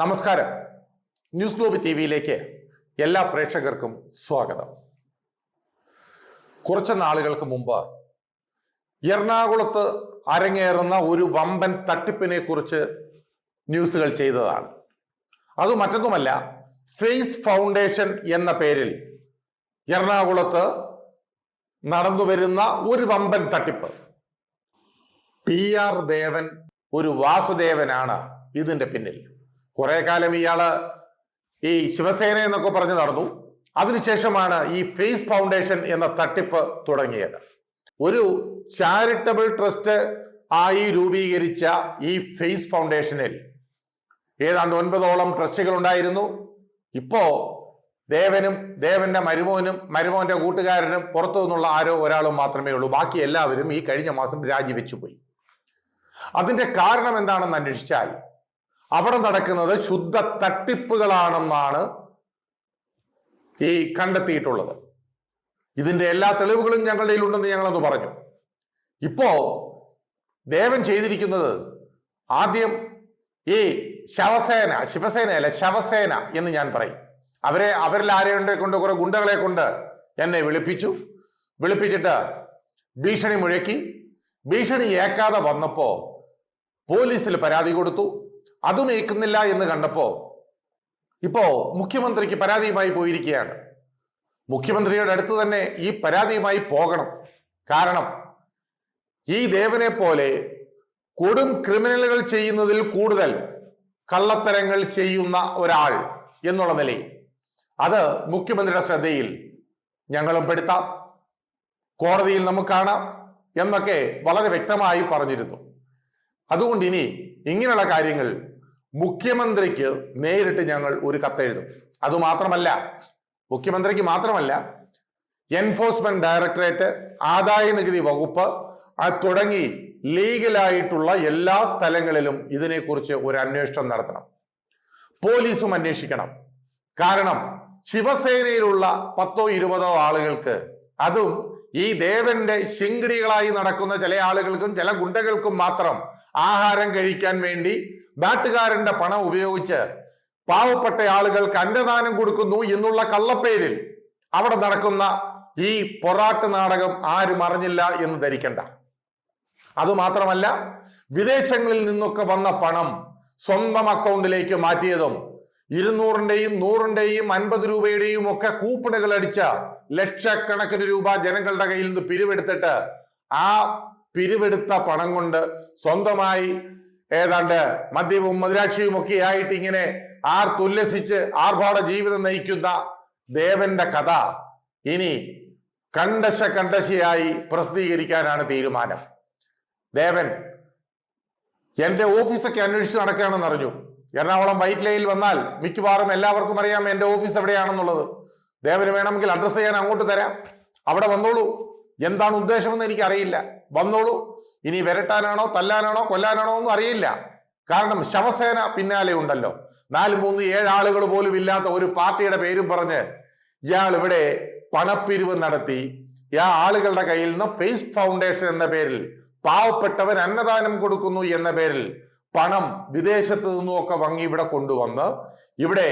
നമസ്കാരം. News globe T വിയിലേക്ക് എല്ലാ പ്രേക്ഷകർക്കും സ്വാഗതം. കുറച്ച് നാളുകൾക്ക് മുമ്പ് എറണാകുളത്ത് അരങ്ങേറുന്ന ഒരു വമ്പൻ തട്ടിപ്പിനെ കുറിച്ച് ന്യൂസുകൾ ചെയ്തതാണ്. അത് മറ്റൊന്നുമല്ല ഫേസ് ഫൗണ്ടേഷൻ എന്ന പേരിൽ എറണാകുളത്ത് നടന്നുവരുന്ന ഒരു വമ്പൻ തട്ടിപ്പ്. പി ആർ ദേവൻ ഒരു വാസുദേവനാണ് ഇതിന്റെ പിന്നിൽ. കുറെ കാലം ഇയാൾ ഈ ശിവസേന എന്നൊക്കെ പറഞ്ഞ് നടന്നു. അതിനുശേഷമാണ് ഈ ഫേസ് ഫൗണ്ടേഷൻ എന്ന തട്ടിപ്പ് തുടങ്ങിയത്. ഒരു ചാരിറ്റബിൾ ട്രസ്റ്റ് ആയി രൂപീകരിച്ച ഈ ഫേസ് ഫൗണ്ടേഷനിൽ ഏതാണ്ട് ഒൻപതോളം ട്രസ്റ്റുകൾ ഉണ്ടായിരുന്നു. ഇപ്പോ ദേവനും ദേവന്റെ മരുമോനും മരുമോന്റെ കൂട്ടുകാരനും പുറത്തു നിന്നുള്ള ആരോ ഒരാളും മാത്രമേ ഉള്ളൂ. ബാക്കി എല്ലാവരും ഈ കഴിഞ്ഞ മാസം രാജിവെച്ചു പോയി അതിന്റെ കാരണം എന്താണെന്ന് അന്വേഷിച്ചാൽ അവിടെ നടക്കുന്നത് ശുദ്ധ തട്ടിപ്പുകളാണെന്നാണ് ഈ കണ്ടെത്തിയിട്ടുള്ളത്. ഇതിന്റെ എല്ലാ തെളിവുകളും ഞങ്ങളുടെ കയ്യിലുണ്ടെന്ന് ഞങ്ങളത് പറഞ്ഞു. ഇപ്പോ ദേവൻ ചെയ്തിരിക്കുന്നത് ആദ്യം ഈ ശവസേന ശിവസേന അല്ല? ശവസേന എന്ന് ഞാൻ പറയും. അവരെ അവരിൽ ആരെയുണ്ടെ കൊണ്ട് കുറെ ഗുണ്ടകളെ കൊണ്ട് എന്നെ വിളിപ്പിച്ചു. വിളിപ്പിച്ചിട്ട് ഭീഷണി മുഴക്കി. ഭീഷണി ഏക്കാതെ വന്നപ്പോ പോലീസിൽ പരാതി കൊടുത്തു. അതും ഏക്കുന്നില്ല എന്ന് കണ്ടപ്പോ ഇപ്പോ മുഖ്യമന്ത്രിക്ക് പരാതിയുമായി പോയിരിക്കുകയാണ്. മുഖ്യമന്ത്രിയുടെ അടുത്ത് തന്നെ ഈ പരാതിയുമായി പോകണം. കാരണം ഈ ദേവനെ പോലെ കൊടും ക്രിമിനലുകൾ ചെയ്യുന്നതിൽ കൂടുതൽ കള്ളത്തരങ്ങൾ ചെയ്യുന്ന ഒരാൾ എന്നുള്ള നിലയിൽ അത് മുഖ്യമന്ത്രിയുടെ ശ്രദ്ധയിൽ ഞങ്ങളും പെടുത്താം. കോടതിയിൽ നമുക്ക് കാണാം എന്നൊക്കെ വളരെ വ്യക്തമായി പറഞ്ഞിരുന്നു. അതുകൊണ്ട് ഇനി ഇങ്ങനെയുള്ള കാര്യങ്ങൾ മുഖ്യമന്ത്രിക്ക് നേരിട്ട് ഞങ്ങൾ ഒരു കത്തെഴുതും അതുമാത്രമല്ല മുഖ്യമന്ത്രിക്ക് മാത്രമല്ല എൻഫോഴ്സ്മെന്റ് ഡയറക്ടറേറ്റ് ആദായ നികുതി വകുപ്പ് തുടങ്ങി ലീഗലായിട്ടുള്ള എല്ലാ സ്ഥലങ്ങളിലും ഇതിനെക്കുറിച്ച് ഒരു അന്വേഷണം നടത്തണം. പോലീസും അന്വേഷിക്കണം. കാരണം ശിവസേനയിലുള്ള പത്തോ ഇരുപതോ ആളുകൾക്ക് അതും ഈ ദേവന്റെ ശിങ്കിടികളായി നടക്കുന്ന ചില ആളുകൾക്കും ചില ഗുണ്ടകൾക്കും മാത്രം ആഹാരം കഴിക്കാൻ വേണ്ടി നാട്ടുകാരന്റെ പണം ഉപയോഗിച്ച് പാവപ്പെട്ട ആളുകൾക്ക് അന്നദാനം കൊടുക്കുന്നു എന്നുള്ള കള്ളപ്പേരിൽ അവിടെ നടക്കുന്ന ഈ പൊറാട്ട് നാടകം ആരും അറിഞ്ഞില്ല എന്ന് ധരിക്കണ്ട. അതുമാത്രമല്ല വിദേശങ്ങളിൽ നിന്നൊക്കെ വന്ന പണം സ്വന്തം അക്കൗണ്ടിലേക്ക് മാറ്റിയതും ഇരുന്നൂറിന്റെയും നൂറിന്റെയും അൻപത് രൂപയുടെയും ഒക്കെ കൂപ്പണുകൾ അടിച്ച ലക്ഷക്കണക്കിന് രൂപ ജനങ്ങളുടെ കയ്യിൽ നിന്ന് പിരിവെടുത്തിട്ട് ആ പിരിവെടുത്ത പണം കൊണ്ട് സ്വന്തമായി ഏതാണ്ട് മദ്യവും മധുരാക്ഷിയും ഒക്കെ ആയിട്ട് ഇങ്ങനെ ആർ തുല്ലസിച്ച് ആർഭാട ജീവിതം നയിക്കുന്ന ദേവന്റെ കഥ ഇനി കണ്ടശ കണ്ടശയായി പ്രസിദ്ധീകരിക്കാനാണ് തീരുമാനം. ദേവൻ എന്റെ ഓഫീസൊക്കെ അന്വേഷിച്ച് നടക്കുകയാണെന്ന് അറിഞ്ഞു. എറണാകുളം വൈറ്റ് ലൈനിൽ വന്നാൽ മിക്കവാറും എല്ലാവർക്കും അറിയാം എന്റെ ഓഫീസ് എവിടെയാണെന്നുള്ളത്. ദേവന് വേണമെങ്കിൽ അഡ്രസ്സ് ചെയ്യാൻ അങ്ങോട്ട് തരാം. അവിടെ വന്നോളൂ. എന്താണ് ഉദ്ദേശമെന്ന് എനിക്ക് അറിയില്ല വന്നോളൂ. ഇനി വിരട്ടാനാണോ തല്ലാനാണോ കൊല്ലാനാണോ ഒന്നും അറിയില്ല. കാരണം ശവസേന പിന്നാലെ ഉണ്ടല്ലോ. നാല് മൂന്ന് ഏഴ് ആളുകൾ പോലും ഇല്ലാത്ത ഒരു പാർട്ടിയുടെ പേരും പറഞ്ഞ് ഇയാൾ ഇവിടെ പണപ്പിരിവ് നടത്തി. ആ ആളുകളുടെ കയ്യിൽ നിന്ന് ഫേസ് ഫൗണ്ടേഷൻ എന്ന പേരിൽ പാവപ്പെട്ടവൻ അന്നദാനം കൊടുക്കുന്നു എന്ന പേരിൽ പണം വിദേശത്ത് നിന്നുമൊക്കെ വാങ്ങി ഇവിടെ കൊണ്ടുവന്ന് ഇവിടെ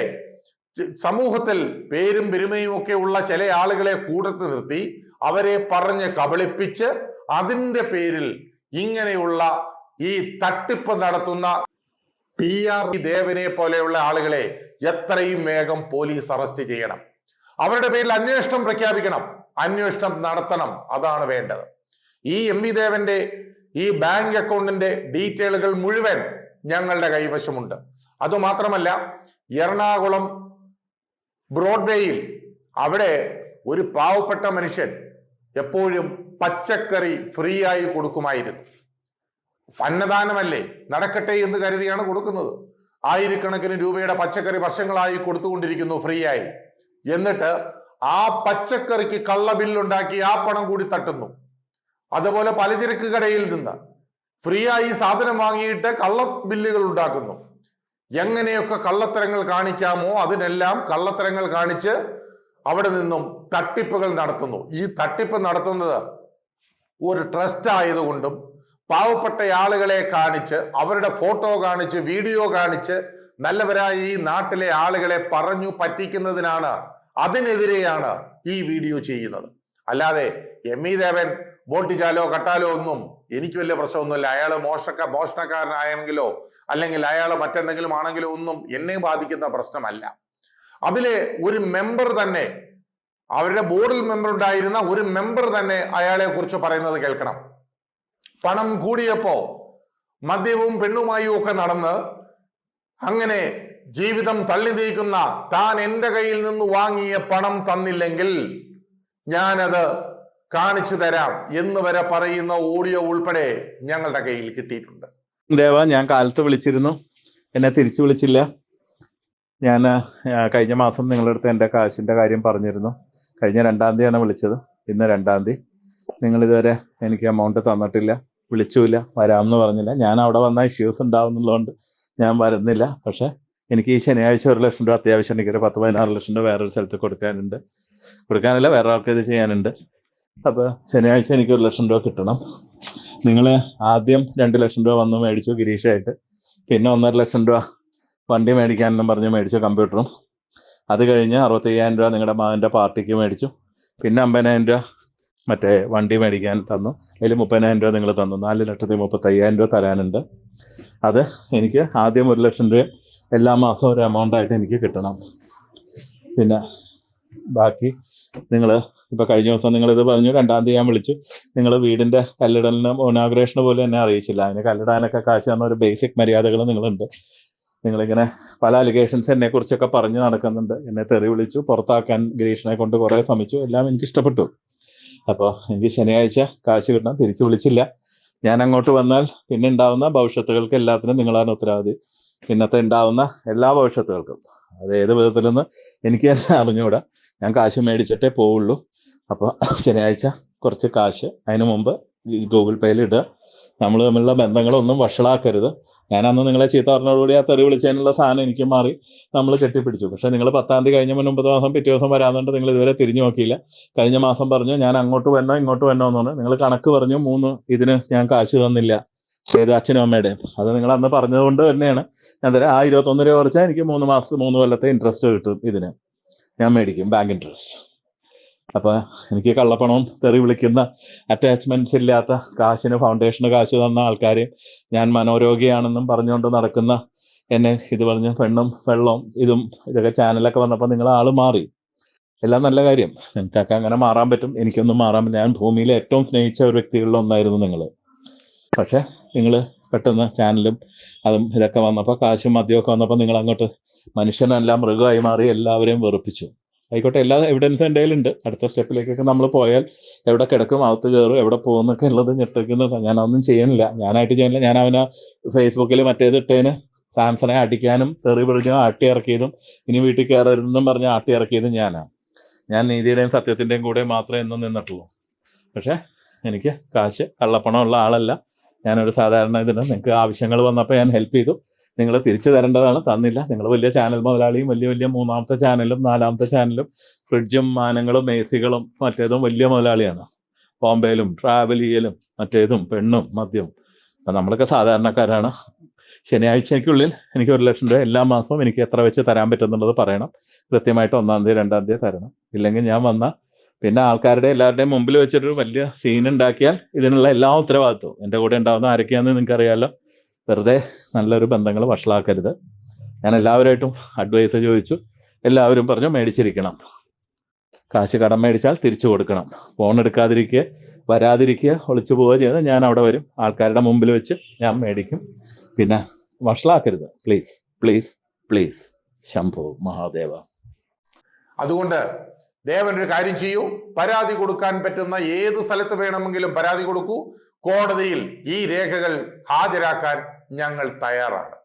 സമൂഹത്തിൽ പേരും പെരുമയും ഒക്കെ ഉള്ള ചില ആളുകളെ കൂടത്ത് നിർത്തി അവരെ പറഞ്ഞ് കബളിപ്പിച്ച് അതിന്റെ പേരിൽ ഇങ്ങനെയുള്ള ഈ തട്ടിപ്പ് നടത്തുന്ന പി ആർ ദേവനെ പോലെയുള്ള ആളുകളെ എത്രയും വേഗം പോലീസ് അറസ്റ്റ് ചെയ്യണം. അവരുടെ പേരിൽ അന്വേഷണം പ്രഖ്യാപിക്കണം. അന്വേഷണം നടത്തണം. അതാണ് വേണ്ടത്. ഈ എം വി ദേവന്റെ ഈ ബാങ്ക് അക്കൗണ്ടിന്റെ ഡീറ്റെയിലുകൾ മുഴുവൻ ഞങ്ങളുടെ കൈവശമുണ്ട്. അതുമാത്രമല്ല എറണാകുളം ബ്രോഡ്വേയിൽ അവിടെ ഒരു പാവപ്പെട്ട മനുഷ്യൻ എപ്പോഴും പച്ചക്കറി ഫ്രീ ആയി കൊടുക്കുമായിരുന്നു. അന്നദാനമല്ലേ? നടക്കട്ടെ എന്ന് കരുതിയാണ് കൊടുക്കുന്നത്. ആയിരക്കണക്കിന് രൂപയുടെ പച്ചക്കറി വർഷങ്ങളായി കൊടുത്തുകൊണ്ടിരിക്കുന്നു ഫ്രീ ആയി എന്നിട്ട് ആ പച്ചക്കറിക്ക് കള്ള ബില്ലുണ്ടാക്കി ആ പണം കൂടി തട്ടുന്നു. അതുപോലെ പലചരക്ക് കടയിൽ നിന്ന് ഫ്രീ ആയി സാധനം വാങ്ങിയിട്ട് കള്ള ബില്ലുകൾ ഉണ്ടാക്കുന്നു. എങ്ങനെയൊക്കെ കള്ളത്തരങ്ങൾ കാണിക്കാമോ അതിനെല്ലാം കള്ളത്തരങ്ങൾ കാണിച്ച് അവിടെ നിന്നും തട്ടിപ്പുകൾ നടത്തുന്നു. ഈ തട്ടിപ്പ് നടത്തുന്നത് ഒരു ട്രസ്റ്റ് ആയതുകൊണ്ടും പാവപ്പെട്ട ആളുകളെ കാണിച്ച് അവരുടെ ഫോട്ടോ കാണിച്ച് വീഡിയോ കാണിച്ച് നല്ലവരായി ഈ നാട്ടിലെ ആളുകളെ പറഞ്ഞു പറ്റിക്കുന്നതിനാണ് അതിനെതിരെയാണ് ഈ വീഡിയോ ചെയ്യുന്നത്. അല്ലാതെ എം ഇ ദേവൻ വോട്ടിച്ചാലോ കട്ടാലോ ഒന്നും എനിക്ക് വലിയ പ്രശ്നമൊന്നുമില്ല. അയാൾ മോഷക്ക മോഷണക്കാരനായെങ്കിലോ അല്ലെങ്കിൽ അയാൾ മറ്റെന്തെങ്കിലും ആണെങ്കിലോ ഒന്നും എന്നെ ബാധിക്കുന്ന പ്രശ്നമല്ല. അതിലെ ഒരു മെമ്പർ തന്നെ അവരുടെ ബോർഡിൽ മെമ്പർ ഉണ്ടായിരുന്ന ഒരു മെമ്പർ തന്നെ അയാളെ കുറിച്ച് പറയുന്നത് കേൾക്കണം. പണം കൂടിയപ്പോ മദ്യവും പെണ്ണുമായും ഒക്കെ നടന്ന് അങ്ങനെ ജീവിതം തള്ളി നീക്കുന്ന താൻ എന്റെ കയ്യിൽ നിന്ന് വാങ്ങിയ പണം തന്നില്ലെങ്കിൽ ഞാനത് കാണിച്ചു തരാം എന്ന് വരെ പറയുന്ന ഓഡിയോ ഉൾപ്പെടെ ഞങ്ങളുടെ കയ്യിൽ കിട്ടിയിട്ടുണ്ട്. ദേവ ഞാൻ കാലത്ത് വിളിച്ചിരുന്നു. എന്നെ തിരിച്ചു വിളിച്ചില്ല. ഞാൻ കഴിഞ്ഞ മാസം നിങ്ങളുടെ അടുത്ത് എന്റെ കാശിന്റെ കാര്യം പറഞ്ഞിരുന്നു. കഴിഞ്ഞ രണ്ടാം തീയതിയാണ് വിളിച്ചത്. ഇന്ന് രണ്ടാം തീയതി. നിങ്ങൾ ഇതുവരെ എനിക്ക് എമൗണ്ട് തന്നിട്ടില്ല. വിളിച്ചുമില്ല. വരാമെന്ന് പറഞ്ഞില്ല. ഞാൻ അവിടെ വന്ന ഇഷ്യൂസ് ഉണ്ടാവുന്നുള്ളതുകൊണ്ട് ഞാൻ വരുന്നില്ല. പക്ഷെ എനിക്ക് ഈ ശനിയാഴ്ച ഒരു ലക്ഷം രൂപ അത്യാവശ്യം എനിക്ക് ഒരു പത്ത് പതിനാറ് ലക്ഷം രൂപ വേറൊരു സ്ഥലത്ത് കൊടുക്കാനുണ്ട്. കൊടുക്കാനല്ല വേറെ ആൾക്ക് ഇത് ചെയ്യാനുണ്ട്. അപ്പോൾ ശനിയാഴ്ച എനിക്ക് ഒരു ലക്ഷം രൂപ കിട്ടണം. നിങ്ങൾ ആദ്യം രണ്ട് ലക്ഷം രൂപ വന്ന് മേടിച്ചു ഗിരീഷായിട്ട്. പിന്നെ ഒന്നര ലക്ഷം രൂപ വണ്ടി മേടിക്കാനെന്നും പറഞ്ഞ് മേടിച്ചു കമ്പ്യൂട്ടറും. അത് കഴിഞ്ഞ് അറുപത്തയ്യായിരം രൂപ നിങ്ങളുടെ മകന്റെ പാർട്ടിക്ക് മേടിച്ചു. പിന്നെ അമ്പതിനായിരം രൂപ മറ്റേ വണ്ടി മേടിക്കാൻ തന്നു. അതിൽ മുപ്പതിനായിരം രൂപ നിങ്ങൾ തന്നു. നാല് ലക്ഷത്തി മുപ്പത്തയ്യായിരം രൂപ തരാനുണ്ട്. അത് എനിക്ക് ആദ്യം ഒരു ലക്ഷം രൂപ എല്ലാ മാസവും ഒരു എമൗണ്ട് ആയിട്ട് എനിക്ക് കിട്ടണം. പിന്നെ ബാക്കി നിങ്ങൾ ഇപ്പൊ കഴിഞ്ഞ ദിവസം നിങ്ങൾ ഇത് പറഞ്ഞു രണ്ടാം തീയതി ഞാൻ വിളിച്ചു. നിങ്ങൾ വീടിന്റെ കല്ലിടലിന് ഇനാഗ്രേഷന് പോലും എന്നെ അറിയിച്ചില്ല. അതിന് കല്ലിടാനൊക്കെ കാശ് തന്ന ഒരു ബേസിക് മര്യാദകൾ നിങ്ങളുണ്ട്. നിങ്ങളിങ്ങനെ പല അലിഗേഷൻസ് എന്നെ കുറിച്ചൊക്കെ പറഞ്ഞു നടക്കുന്നുണ്ട്. എന്നെ തെറി വിളിച്ചു പുറത്താക്കാൻ ഗിരീഷിനെ കൊണ്ട് കുറെ ശ്രമിച്ചു. എല്ലാം എനിക്ക് ഇഷ്ടപ്പെട്ടു. അപ്പോൾ എനിക്ക് ശനിയാഴ്ച കാശ് കിട്ടണം. തിരിച്ചു വിളിച്ചില്ല. ഞാൻ അങ്ങോട്ട് വന്നാൽ പിന്നെ ഉണ്ടാവുന്ന ഭവിഷ്യത്തുകൾക്ക് എല്ലാത്തിനും നിങ്ങളാണ് ഉത്തരവാദി. പിന്നത്തെ ഉണ്ടാവുന്ന എല്ലാ ഭവിഷ്യത്തുകൾക്കും. അത് ഏത് വിധത്തിലെന്ന് എനിക്ക് തന്നെ അറിഞ്ഞുകൂടാ ഞാൻ കാശ് മേടിച്ചിട്ടേ പോവുള്ളൂ. അപ്പോൾ ശനിയാഴ്ച കുറച്ച് കാശ് അതിനു മുമ്പ് ഗൂഗിൾ പേയിൽ ഇടുക. നമ്മൾ തമ്മിലുള്ള ബന്ധങ്ങളൊന്നും വഷളാക്കരുത്. ഞാൻ അന്ന് നിങ്ങളെ ചീത്ത പറഞ്ഞതോടുകൂടി ആ തെറി വിളിച്ചതിനുള്ള സാധനം എനിക്ക് മാറി നമ്മൾ കെട്ടിപ്പിടിച്ചു. പക്ഷേ നിങ്ങൾ പത്താം തീയതി കഴിഞ്ഞ മുൻപത് മാസം പിറ്റേ ദിവസം വരാതുകൊണ്ട് നിങ്ങൾ ഇതുവരെ തിരിഞ്ഞു നോക്കിയില്ല. കഴിഞ്ഞ മാസം പറഞ്ഞു ഞാൻ അങ്ങോട്ട് വരണോ ഇങ്ങോട്ട് വരണോ എന്ന് പറഞ്ഞു. നിങ്ങൾ കണക്ക് പറഞ്ഞു മൂന്ന് ഇതിന് ഞാൻ കാശ് തന്നില്ല. ഏത് അച്ഛനും അമ്മയുടെയും. അത് നിങ്ങൾ അന്ന് പറഞ്ഞതുകൊണ്ട് തന്നെയാണ്. ഞാൻ തരാം. ആ ഇരുപത്തൊന്ന് രൂപ കുറച്ചാൽ എനിക്ക് മൂന്ന് മാസം മൂന്ന് കൊല്ലത്തെ ഇൻട്രസ്റ്റ് കിട്ടും ഇതിന്. ഞാൻ മേടിക്കും ബാങ്ക് ഇൻട്രസ്റ്റ് അപ്പൊ എനിക്ക് കള്ളപ്പണവും തെറി വിളിക്കുന്ന അറ്റാച്ച്മെന്റ്സ് ഇല്ലാത്ത കാശിന് ഫൗണ്ടേഷന് കാശ് തന്ന ആൾക്കാർ ഞാൻ മനോരോഗിയാണെന്നും പറഞ്ഞുകൊണ്ട് നടക്കുന്ന എന്നെ ഇത് പറഞ്ഞ് പെണ്ണും വെള്ളവും ഇതും ഇതൊക്കെ ചാനലൊക്കെ വന്നപ്പോൾ നിങ്ങൾ ആൾ മാറി. എല്ലാം നല്ല കാര്യം. നിങ്ങൾക്കൊക്കെ അങ്ങനെ മാറാൻ പറ്റും. എനിക്കൊന്നും മാറാൻ ഞാൻ ഭൂമിയിലെ ഏറ്റവും സ്നേഹിച്ച ഒരു വ്യക്തികളിൽ ഒന്നായിരുന്നു നിങ്ങൾ പക്ഷെ നിങ്ങൾ പെട്ടെന്ന് ചാനലും അതും ഇതൊക്കെ വന്നപ്പോൾ കാശും മദ്യമൊക്കെ വന്നപ്പോൾ നിങ്ങൾ അങ്ങോട്ട് മനുഷ്യനെല്ലാം മൃഗമായി മാറി എല്ലാവരെയും വെറുപ്പിച്ചു. ആയിക്കോട്ടെ എല്ലാ എവിഡൻസ് എന്റെ അടുത്ത സ്റ്റെപ്പിലേക്കൊക്കെ നമ്മൾ പോയാൽ എവിടെ കിടക്കും അകത്ത് കയറും എവിടെ പോകുന്നൊക്കെ ഉള്ളത് ഞെട്ടിക്കുന്നത് ഞാനൊന്നും ചെയ്യണില്ല ഞാനായിട്ട് ചെയ്യണില്ല ഞാൻ അവനെ ഫേസ്ബുക്കിൽ മറ്റേത് ഇട്ടേന് സാംസണെ അടിക്കാനും തെറി പിടിച്ച് ആട്ടി ഇറക്കിയതും ഇനി വീട്ടിൽ കയറരുതെന്നും പറഞ്ഞ് ആട്ടി ഇറക്കിയതും ഞാനാണ് ഞാൻ നീതിയുടെയും സത്യത്തിന്റെയും കൂടെ മാത്രമേ എന്നും നിന്നിട്ടുള്ളൂ. പക്ഷേ എനിക്ക് കാശ് കള്ളപ്പണമുള്ള ആളല്ല. ഞാനൊരു സാധാരണ ഇതിന് നിങ്ങൾക്ക് ആവശ്യങ്ങൾ വന്നപ്പോൾ ഞാൻ ഹെൽപ്പ് ചെയ്തു. നിങ്ങൾ തിരിച്ചു തരേണ്ടതാണ്. തന്നില്ല. നിങ്ങൾ വലിയ ചാനൽ മുതലാളിയും വലിയ വലിയ മൂന്നാമത്തെ ചാനലും നാലാമത്തെ ചാനലും ഫ്രിഡ്ജും മാനങ്ങളും എ സികളും മറ്റേതും വലിയ മുതലാളിയാണ്. ബോംബെയിലും ട്രാവൽ ചെയ്യലും മറ്റേതും പെണ്ണും മദ്യവും നമ്മളൊക്കെ സാധാരണക്കാരാണ്. ശനിയാഴ്ചയ്ക്കുള്ളിൽ എനിക്ക് ഒരു ലക്ഷം രൂപ എല്ലാ മാസവും എനിക്ക് എത്ര വെച്ച് തരാൻ പറ്റുന്നുള്ളത് പറയണം. കൃത്യമായിട്ട് ഒന്നാം തീയതി രണ്ടാം തീയതി തരണം. ഇല്ലെങ്കിൽ ഞാൻ വന്ന പിന്നെ ആൾക്കാരുടെ എല്ലാവരുടെയും മുമ്പിൽ വെച്ചിട്ടൊരു വലിയ സീൻ ഉണ്ടാക്കിയാൽ ഇതിനുള്ള എല്ലാ ഉത്തരവാദിത്വവും. എന്റെ കൂടെ ഉണ്ടാവുന്ന ആരൊക്കെയാണെന്ന് നിങ്ങൾക്കറിയാലോ. വെറുതെ നല്ലൊരു ബന്ധങ്ങൾ വഷളാക്കരുത്. ഞാൻ എല്ലാവരുമായിട്ടും അഡ്വൈസ് ചോദിച്ചു. എല്ലാവരും പറഞ്ഞു മേടിച്ചിരിക്കണം. കാശ് കടം മേടിച്ചാൽ തിരിച്ചു കൊടുക്കണം. ഫോൺ എടുക്കാതിരിക്കുക വരാതിരിക്കുക ഒളിച്ചു പോവുക ചെയ്ത് ഞാൻ അവിടെ വരും. ആൾക്കാരുടെ മുമ്പിൽ വെച്ച് ഞാൻ മേടിക്കും. പിന്നെ വഷളാക്കരുത്. Please please please Shambhu Mahadeva. അതുകൊണ്ട് ദേവൻ ഒരു കാര്യം ചെയ്യൂ. പരാതി കൊടുക്കാൻ പറ്റുന്ന ഏത് സ്ഥലത്ത് വേണമെങ്കിലും പരാതി കൊടുക്കൂ. കോടതിയിൽ ഈ രേഖകൾ ഹാജരാക്കാൻ ഞങ്ങൾ തയ്യാറാണ്.